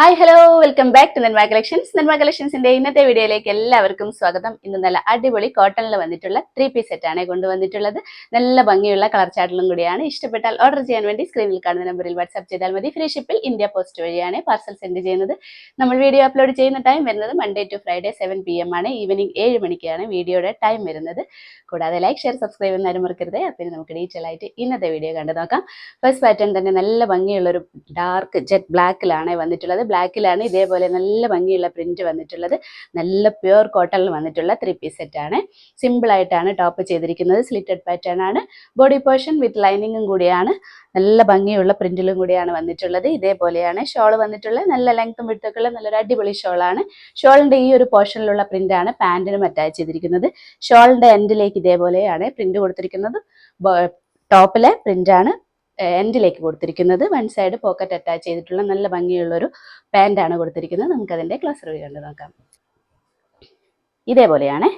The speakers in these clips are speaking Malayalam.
Hi hello welcome back to Nenma collections Nenma കളക്ഷൻസിന്റെ ഇന്നത്തെ വീഡിയോയിലേക്ക് എല്ലാവർക്കും സ്വാഗതം. ഇന്ന് നല്ല അടിപൊളി കോട്ടണിൽ വന്നിട്ടുള്ള ത്രീ പീസ് ആണ് കൊണ്ടുവന്നിട്ടുള്ളത്. നല്ല ഭംഗിയുള്ള കളർ ചാർട്ടിലും കൂടിയാണ്. ഇഷ്ടപ്പെട്ടാൽ ഓർഡർ ചെയ്യാൻ വേണ്ടി സ്ക്രീനിൽ കാണുന്ന നമ്പറിൽ വാട്സ്ആപ്പ് ചെയ്താൽ മതി. ഫ്രീ ഷിപ്പിൽ ഇന്ത്യ പോസ്റ്റ് വഴിയാണ് പാർസൽ സെൻഡ് ചെയ്യുന്നത്. നമ്മൾ വീഡിയോ അപ്ലോഡ് ചെയ്യുന്ന ടൈം വരുന്നത് Monday to Friday seven P M ആണ്. ഈവനിങ് ഏഴ് മണിക്കാണ് വീഡിയോയുടെ ടൈം വരുന്നത്. കൂടാതെ ലൈക്ക് ഷെയർ സബ്സ്ക്രൈബ് എന്നാലും മറക്കരുത്. അപ്പം നമുക്ക് ഡീറ്റെയിൽ ആയിട്ട് ഇന്നത്തെ വീഡിയോ കണ്ടു നോക്കാം. ഫസ്റ്റ് പാറ്റേൺ തന്നെ നല്ല ഭംഗിയുള്ള ഒരു ഡാർക്ക് ജെറ്റ് ബ്ലാക്കിലാണ് വന്നിട്ടുള്ളത്. ബ്ലാക്കിലാണ് ഇതേപോലെ നല്ല ഭംഗിയുള്ള പ്രിന്റ് വന്നിട്ടുള്ളത്. നല്ല പ്യുവർ കോട്ടണിൽ വന്നിട്ടുള്ള ത്രീ പീസ് സെറ്റ് ആണ്. സിമ്പിൾ ആയിട്ടാണ് ടോപ്പ് ചെയ്തിരിക്കുന്നത്. സ്ലിറ്റഡ് പാറ്റേൺ ആണ്. ബോഡി പോർഷൻ വിത്ത് ലൈനിങ്ങും കൂടിയാണ്. നല്ല ഭംഗിയുള്ള പ്രിന്റിലും കൂടിയാണ് വന്നിട്ടുള്ളത്. ഇതേപോലെയാണ് ഷോൾ വന്നിട്ടുള്ള നല്ല ലെങ്ത്തും വിട്ടൊക്കെയുള്ള നല്ലൊരു അടിപൊളി ഷോളാണ് ഷോളിന്റെ ഈ ഒരു പോർഷനിലുള്ള പ്രിന്റ് ആണ് പാന്റിനും അറ്റാച്ച് ചെയ്തിരിക്കുന്നത്. ഷോളിന്റെ എൻഡിലേക്ക് ഇതേപോലെയാണ് പ്രിന്റ് കൊടുത്തിരിക്കുന്നത്. ടോപ്പിലെ പ്രിന്റ് ആണ്. എൻഡിലേക്ക് കൊടുത്തിരിക്കുന്നത്. വൺ സൈഡ് പോക്കറ്റ് അറ്റാച്ച് ചെയ്തിട്ടുള്ള നല്ല ഭംഗിയുള്ളൊരു ആണ് കൊടുത്തിരിക്കുന്നത്. നമുക്ക് അതിന്റെ ക്ലാസ് റിവ്യൂ കണ്ട് നോക്കാം. ഇതേപോലെയാണ്.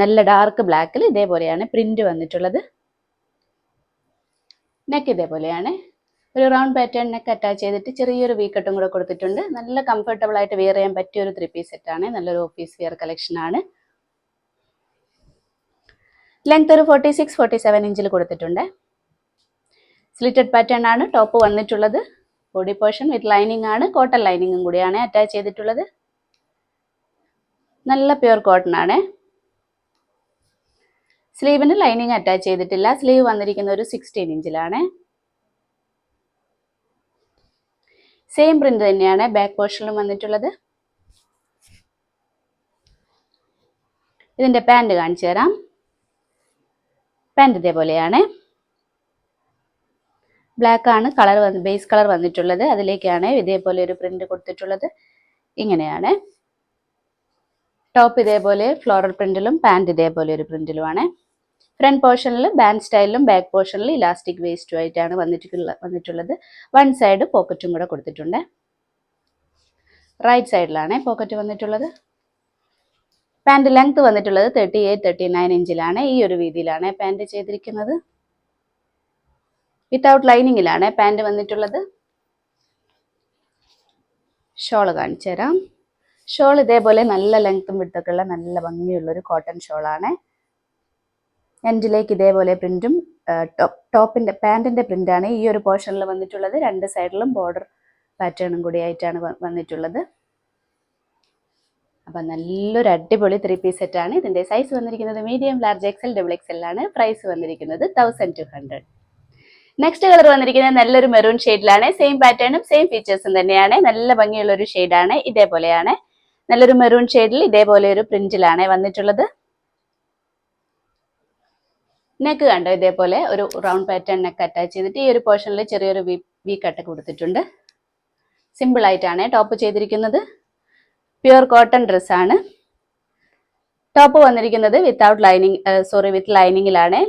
നല്ല ഡാർക്ക് ബ്ലാക്കിൽ ഇതേപോലെയാണ് പ്രിന്റ് വന്നിട്ടുള്ളത്. നെക്ക് ഇതേപോലെയാണ്. ഒരു റൗണ്ട് പാറ്റേൺ നെക്ക് അറ്റാച്ച് ചെയ്തിട്ട് ചെറിയൊരു വീക്കട്ടും കൂടെ കൊടുത്തിട്ടുണ്ട്. നല്ല കംഫർട്ടബിൾ ആയിട്ട് വെയർ ചെയ്യാൻ പറ്റിയ ഒരു ത്രീ പീസ് സെറ്റ് ആണ്. നല്ലൊരു ഓഫീസ് വെയർ ആണ്. ലെങ്ത് ഒരു ഫോർട്ടി സിക്സ് ഫോർട്ടി സെവൻ ഇഞ്ചിൽ കൊടുത്തിട്ടുണ്ട്. സ്ലിറ്റഡ് പാറ്റേൺ ആണ്. ടോപ്പ് വന്നിട്ടുള്ളത്. ബോഡി പോർഷൻ വിത്ത് ലൈനിങ് ആണ്. കോട്ടൺ ലൈനിങ്ങും കൂടിയാണ് അറ്റാച്ച് ചെയ്തിട്ടുള്ളത്. നല്ല പ്യുർ കോട്ടൺ ആണ്. സ്ലീവിന് ലൈനിങ് അറ്റാച്ച് ചെയ്തിട്ടില്ല. സ്ലീവ് വന്നിരിക്കുന്ന ഒരു സിക്സ്റ്റീൻ ഇഞ്ചിലാണ് സെയിം പ്രിന്റ് തന്നെയാണ്. ബാക്ക് പോർഷനിലും വന്നിട്ടുള്ളത്. ഇതിന്റെ പാന്റ് കാണിച്ചു തരാം. പാന്റ് ഇതേപോലെയാണ്. ബ്ലാക്ക് ആണ് കളർ വന്ന് ബേസ് കളർ വന്നിട്ടുള്ളത്. അതിലേക്കാണ് ഇതേപോലെ ഒരു പ്രിന്റ് കൊടുത്തിട്ടുള്ളത്. ഇങ്ങനെയാണ്. ടോപ്പ് ഇതേപോലെ ഫ്ലോറൽ പ്രിന്റിലും പാന്റ് ഇതേപോലെ ഒരു പ്രിന്റിലുമാണ് ഫ്രണ്ട് പോർഷനിൽ ബാൻഡ് സ്റ്റൈലിലും ബാക്ക് പോർഷനിൽ ഇലാസ്റ്റിക് വേസ്റ്റും ആയിട്ടാണ് വന്നിട്ടുള്ള വന്നിട്ടുള്ളത്. വൺ സൈഡ് പോക്കറ്റും കൂടെ കൊടുത്തിട്ടുണ്ട്. റൈറ്റ് സൈഡിലാണ് പോക്കറ്റ് വന്നിട്ടുള്ളത്. പാന്റ് ലെങ്ത് വന്നിട്ടുള്ളത് തേർട്ടി എയ്റ്റ് തേർട്ടി നയൻ ഇഞ്ചിലാണ് ഈ ഒരു വീതിയിലാണ് പാന്റ് ചെയ്തിരിക്കുന്നത്. വിത്തൗട്ട് ലൈനിങ്ങിലാണ് പാന്റ് വന്നിട്ടുള്ളത്. ഷോൾ കാണിച്ചു തരാം. ഷോൾ ഇതേപോലെ നല്ല ലെങ്ത്തും വിട്ടൊക്കെ ഉള്ള നല്ല ഭംഗിയുള്ളൊരു കോട്ടൺ ഷോളാണ് എൻഡിലേക്ക് ഇതേപോലെ പ്രിന്റും ടോപ്പിന്റെ പാന്റിന്റെ പ്രിന്റാണ് ഈ ഒരു പോർഷനിൽ വന്നിട്ടുള്ളത്. രണ്ട് സൈഡിലും ബോർഡർ പാറ്റേണും കൂടി ആയിട്ടാണ് വന്നിട്ടുള്ളത്. അപ്പം നല്ലൊരു അടിപൊളി ത്രീ പീസ് സെറ്റാണ് ഇതിന്റെ സൈസ് വന്നിരിക്കുന്നത് medium large XL double XL ആണ്. പ്രൈസ് വന്നിരിക്കുന്നത് thousand two hundred next colour വന്നിരിക്കുന്നത് നല്ലൊരു മെറൂൺ ഷെയ്ഡിലാണ് സെയിം പാറ്റേണും സെയിം ഫീച്ചേഴ്സും തന്നെയാണ്. നല്ല ഭംഗിയുള്ള ഒരു ഷെയ്ഡാണ് ഇതേപോലെയാണ്. നല്ലൊരു മെറൂൺ ഷെയ്ഡിൽ ഇതേപോലെ ഒരു പ്രിന്റിലാണ് വന്നിട്ടുള്ളത്. നെക്ക് കണ്ടോ? ഇതേപോലെ ഒരു റൗണ്ട് പാറ്റേൺ നെക്ക് അറ്റാച്ച് ചെയ്തിട്ട് ഈ ഒരു പോർഷനിൽ ചെറിയൊരു വി വി കട്ട് കൊടുത്തിട്ടുണ്ട്. സിമ്പിൾ ആയിട്ടാണ് ടോപ്പ് ചെയ്തിരിക്കുന്നത്. പ്യുവർ കോട്ടൺ ഡ്രസ്സാണ് ടോപ്പ് വന്നിരിക്കുന്നത് വിത്തൗട്ട് ലൈനിങ് സോറി വിത്ത് ലൈനിങ്ങിലാണ്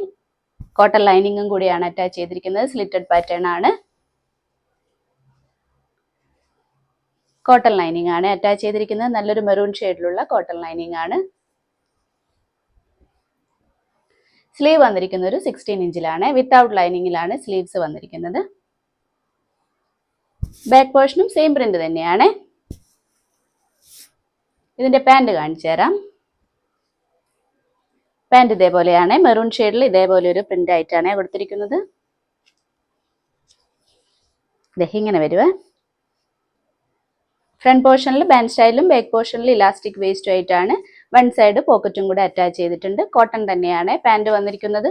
കോട്ടൺ ലൈനിങ്ങും കൂടിയാണ് അറ്റാച്ച് ചെയ്തിരിക്കുന്നത്. സ്ലിറ്റഡ് പാറ്റേൺ ആണ്. കോട്ടൺ ലൈനിങ് ആണ് അറ്റാച്ച് ചെയ്തിരിക്കുന്നത്. നല്ലൊരു മെറൂൺ ഷെയ്ഡിലുള്ള കോട്ടൺ ലൈനിങ് ആണ്. സ്ലീവ് വന്നിരിക്കുന്നത് ഒരു സിക്സ്റ്റീൻ ഇഞ്ചിലാണ് വിത്തൗട്ട് ലൈനിങ്ങിലാണ് സ്ലീവ്സ് വന്നിരിക്കുന്നത്. ബാക്ക് പോർഷനും സെയിം പ്രിന്റ് തന്നെയാണ്. ഇതിന്റെ പാന്റ് കാണിച്ചു തരാം പാന്റ് ഇതേപോലെയാണ്. മെറൂൺ ഷെയ്ഡിൽ ഇതേപോലെ ഒരു പ്രിന്റ് ആയിട്ടാണ് കൊടുത്തിരിക്കുന്നത്. ഇങ്ങനെ വരുവേ. ഫ്രണ്ട് പോർഷനിൽ ബാൻഡ് സ്റ്റൈലും ബാക്ക് പോർഷനിൽ ഇലാസ്റ്റിക് വേസ്റ്റും ആയിട്ടാണ്. വൺ സൈഡ് പോക്കറ്റും കൂടെ അറ്റാച്ച് ചെയ്തിട്ടുണ്ട്. കോട്ടൺ തന്നെയാണ് പാന്റ് വന്നിരിക്കുന്നത്.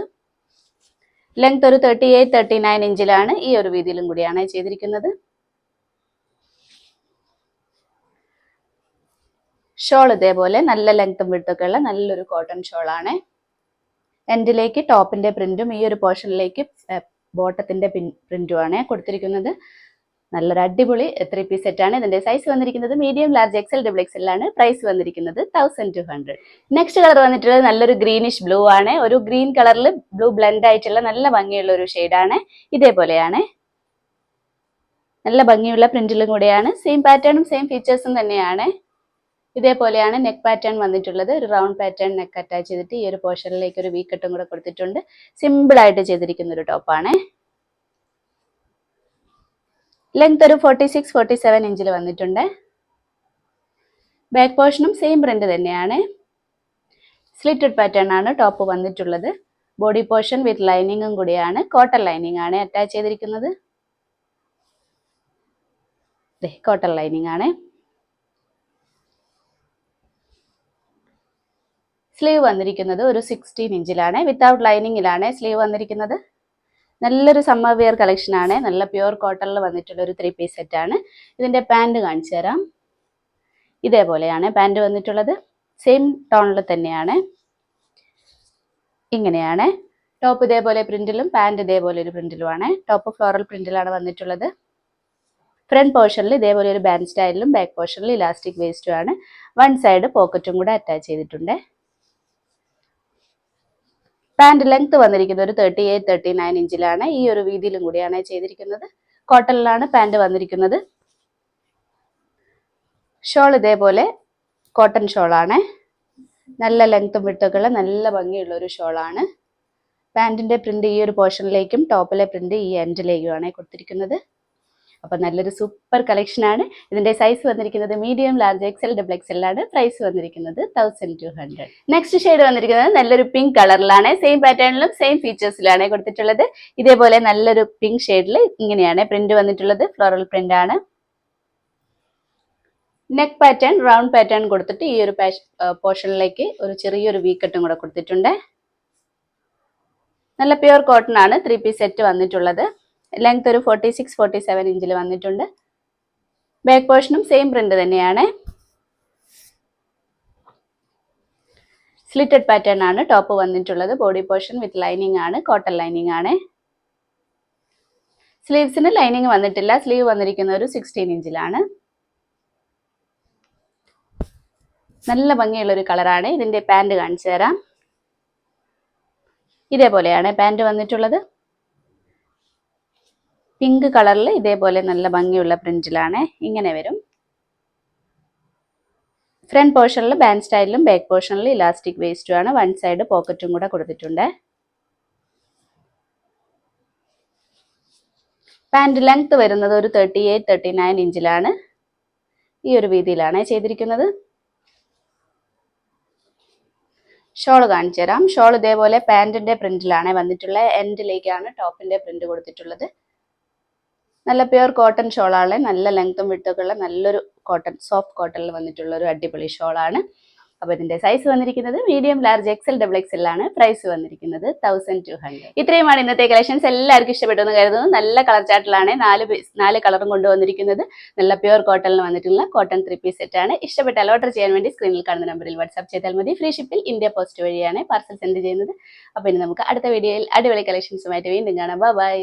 ലെങ്ത് ഒരു തേർട്ടി എയ്റ്റ് തേർട്ടി നയൻ ഇഞ്ചിലാണ് ഈ ഒരു വീതിയിലും കൂടിയാണ് ചെയ്തിരിക്കുന്നത്. ഷോൾ ഇതേപോലെ നല്ല ലെങ്ത്തും വിട്ടൊക്കെയുള്ള നല്ലൊരു കോട്ടൺ ഷോളാണ് എൻഡിലേക്ക് ടോപ്പിന്റെ പ്രിന്റും ഈ ഒരു പോർഷനിലേക്ക് ബോട്ടത്തിന്റെ പ്രിന്റുമാണ് കൊടുത്തിരിക്കുന്നത്. നല്ലൊരു അടിപൊളി ത്രീ പീസ് സെറ്റ് ആണ്. ഇതിന്റെ സൈസ് വന്നിരിക്കുന്നത് medium large XL double XL ആണ്. പ്രൈസ് വന്നിരിക്കുന്നത് thousand two hundred next colour വന്നിട്ടുള്ളത് നല്ലൊരു ഗ്രീനിഷ് ബ്ലൂ ആണ്. ഒരു ഗ്രീൻ കളറിൽ ബ്ലൂ ബ്ലെൻഡ് ആയിട്ടുള്ള നല്ല ഭംഗിയുള്ള ഒരു ഷെയ്ഡാണ് ഇതേപോലെയാണ്. നല്ല ഭംഗിയുള്ള പ്രിന്റിലും കൂടെയാണ്. സെയിം പാറ്റേണും സെയിം ഫീച്ചേഴ്സും തന്നെയാണ്. ഇതേപോലെയാണ് നെക്ക് പാറ്റേൺ വന്നിട്ടുള്ളത്. ഒരു റൗണ്ട് പാറ്റേൺ നെക്ക് അറ്റാച്ച് ചെയ്തിട്ട് ഈ ഒരു പോർഷനിലേക്ക് ഒരു വീക്കെട്ടും കൂടെ കൊടുത്തിട്ടുണ്ട്. സിമ്പിൾ ആയിട്ട് ചെയ്തിരിക്കുന്ന ഒരു ടോപ്പാണ് ലെങ്ത് ഒരു ഫോർട്ടി സിക്സ് ഫോർട്ടി സെവൻ ഇഞ്ചിൽ വന്നിട്ടുണ്ട് ബാക്ക് പോർഷനും സെയിം പ്രിന്റ് തന്നെയാണ്. സ്ലിറ്റഡ് പാറ്റേൺ ആണ് ടോപ്പ് വന്നിട്ടുള്ളത്. ബോഡി പോർഷൻ വിത്ത് ലൈനിങ്ങും കൂടിയാണ്. കോട്ടൺ ലൈനിങ് ആണ് അറ്റാച്ച് ചെയ്തിരിക്കുന്നത്. കോട്ടൺ ലൈനിങ് ആണ്. സ്ലീവ് വന്നിരിക്കുന്നത് ഒരു സിക്സ്റ്റീൻ ഇഞ്ചിലാണ്. വിത്തൗട്ട് ലൈനിങ്ങിലാണ് സ്ലീവ് വന്നിരിക്കുന്നത്. നല്ലൊരു സമ്മർ വെയർ കളക്ഷൻ ആണ്. നല്ല പ്യുവർ കോട്ടണിൽ വന്നിട്ടുള്ള ഒരു ത്രീ പീസ് സെറ്റ് ആണ്. ഇതിന്റെ പാന്റ് കാണിച്ചു തരാം. ഇതേപോലെയാണ് പാന്റ് വന്നിട്ടുള്ളത്. സെയിം ടോണിൽ തന്നെയാണ്. ഇങ്ങനെയാണ്. ടോപ്പ് ഇതേപോലെ പ്രിന്റിലും പാന്റ് ഇതേപോലെ ഒരു പ്രിന്റിലുമാണ് ടോപ്പ് ഫ്ലോറൽ പ്രിന്റിലാണ് വന്നിട്ടുള്ളത്. ഫ്രണ്ട് പോർഷനിൽ ഇതേപോലെ ഒരു ബാൻഡ് സ്റ്റൈലിലും ബാക്ക് പോർഷനിൽ ഇലാസ്റ്റിക് വേസ്റ്റും ആണ്. വൺ സൈഡ് പോക്കറ്റും കൂടെ അറ്റാച്ച് ചെയ്തിട്ടുണ്ട്. പാന്റ് ലെങ്ത് വന്നിരിക്കുന്നത് ഒരു തേർട്ടി എയ്റ്റ് തേർട്ടി നയൻ ഇഞ്ചിലാണ് ഈ ഒരു വീതിയിലും കൂടിയാണ് ചെയ്തിരിക്കുന്നത്. കോട്ടണിലാണ് പാന്റ് വന്നിരിക്കുന്നത്. ഷോൾ ഇതേപോലെ കോട്ടൺ ഷോളാണ് നല്ല ലെങ്ത്തും വിട്ടൊക്കെയുള്ള നല്ല ഭംഗിയുള്ള ഒരു ഷോളാണ് പാന്റിന്റെ പ്രിന്റ് ഈ ഒരു പോർഷനിലേക്കും ടോപ്പിലെ പ്രിന്റ് ഈ എൻഡിലേക്കുമാണ് കൊടുത്തിരിക്കുന്നത്. അപ്പോൾ നല്ലൊരു സൂപ്പർ കളക്ഷൻ ആണ്. ഇതിന്റെ സൈസ് വന്നിരിക്കുന്നത് medium large XL double XL ആണ് പ്രൈസ് വന്നിരിക്കുന്നത് thousand two hundred next shade വന്നിരിക്കുന്നത് നല്ലൊരു പിങ്ക് കളറിലാണ് സെയിം പാറ്റേണിലും സെയിം ഫീച്ചേഴ്സിലാണ് കൊടുത്തിട്ടുള്ളത്. ഇതേപോലെ നല്ലൊരു പിങ്ക് ഷെയ്ഡിൽ ഇങ്ങനെയാണ് പ്രിന്റ് വന്നിട്ടുള്ളത്. ഫ്ലോറൽ പ്രിന്റ് ആണ്. നെക്ക് പാറ്റേൺ റൗണ്ട് പാറ്റേൺ കൊടുത്തിട്ട് ഈ ഒരു പോർഷനിലേക്ക് ഒരു ചെറിയൊരു വീക്കട്ടും കൂടെ കൊടുത്തിട്ടുണ്ട്. നല്ല പ്യുവർ കോട്ടൺ ആണ്. ത്രീ പീസ് സെറ്റ് വന്നിട്ടുള്ളത്. ലെങ്ത് ഒരു ഫോർട്ടി സിക്സ് ഫോർട്ടി സെവൻ ഇഞ്ചിൽ വന്നിട്ടുണ്ട്. ബാക്ക് പോർഷനും സെയിം പ്രിന്റ് തന്നെയാണ്. സ്ലിറ്റഡ് പാറ്റേൺ ആണ് ടോപ്പ് വന്നിട്ടുള്ളത്. ബോഡി പോർഷൻ വിത്ത് ലൈനിങ് ആണ് കോട്ടൺ ലൈനിങ് ആണ്. സ്ലീവ്സിന് ലൈനിങ് വന്നിട്ടില്ല. സ്ലീവ് വന്നിരിക്കുന്ന ഒരു സിക്സ്റ്റീൻ ഇഞ്ചിലാണ് നല്ല ഭംഗിയുള്ള ഒരു കളറാണ് ഇതിന്റെ പാന്റ് കാണിച്ചു തരാം. ഇതേപോലെയാണ് പാന്റ് വന്നിട്ടുള്ളത്. പിങ്ക് കളറിൽ ഇതേപോലെ നല്ല ഭംഗിയുള്ള പ്രിന്റിലാണ് ഇങ്ങനെ വരും. ഫ്രണ്ട് പോർഷനിൽ ബാൻഡ് സ്റ്റൈലിലും ബാക്ക് പോർഷനിൽ ഇലാസ്റ്റിക് വേസ്റ്റും ആണ്. വൺ സൈഡ് പോക്കറ്റും കൂടെ കൊടുത്തിട്ടുണ്ട്. പാന്റ് ലെങ്ത് വരുന്നത് ഒരു തേർട്ടി എയ്റ്റ് തേർട്ടി നയൻ ഇഞ്ചിലാണ് ഈ ഒരു രീതിയിലാണ് ചെയ്തിരിക്കുന്നത്. ഷോൾ കാണിച്ചു തരാം ഷോൾ ഇതേപോലെ പാന്റിന്റെ പ്രിന്റിലാണ് വന്നിട്ടുള്ളത്. എൻഡിലേക്കാണ് ടോപ്പിന്റെ പ്രിന്റ് കൊടുത്തിട്ടുള്ളത്. നല്ല പ്യുർ കോട്ടൺ ഷോളാണ്. നല്ല ലെങ്ത്തും വിട്ടൊക്കെ ഉള്ള നല്ലൊരു കോട്ടൺ സോഫ്റ്റ് കോട്ടണിൽ വന്നിട്ടുള്ള ഒരു അടിപൊളി ഷോളാണ്. അപ്പോൾ ഇതിന്റെ സൈസ് വന്നിരിക്കുന്നത് medium large XL double XL ആണ്. പ്രൈസ് വന്നിരിക്കുന്നത് തൗസൻഡ് ടു ഹൺഡ്രഡ് ഇത്രയുമാണ് ഇന്നത്തെ കളക്ഷൻസ് എല്ലാവർക്കും ഇഷ്ടപ്പെട്ടു എന്ന് കരുതുന്നു. നല്ല കളർ ചാർട്ടിലാണ് നാല് നാല് കളറും കൊണ്ടുവന്നിരിക്കുന്നത്. നല്ല പ്യുർ കോട്ടണിൽ വന്നിട്ടുള്ള കോട്ടൺ ത്രീ പീസ് സെറ്റ് ആണ്. ഇഷ്ടപ്പെട്ടാൽ ഓർഡർ ചെയ്യാൻ വേണ്ടി സ്ക്രീനിൽ കാണുന്ന നമ്പറിൽ വാട്സ്ആപ്പ് ചെയ്താൽ മതി. ഫ്രീ ഷിപ്പിൽ ഇന്ത്യ പോസ്റ്റ് വഴിയാണ് പാർസൽ സെൻഡ് ചെയ്യുന്നത്. അപ്പോൾ ഇനി നമുക്ക് അടുത്ത വീഡിയോയിൽ അടിപൊളി കളക്ഷൻസുമായിട്ട് വീണ്ടും കാണാം. ബൈ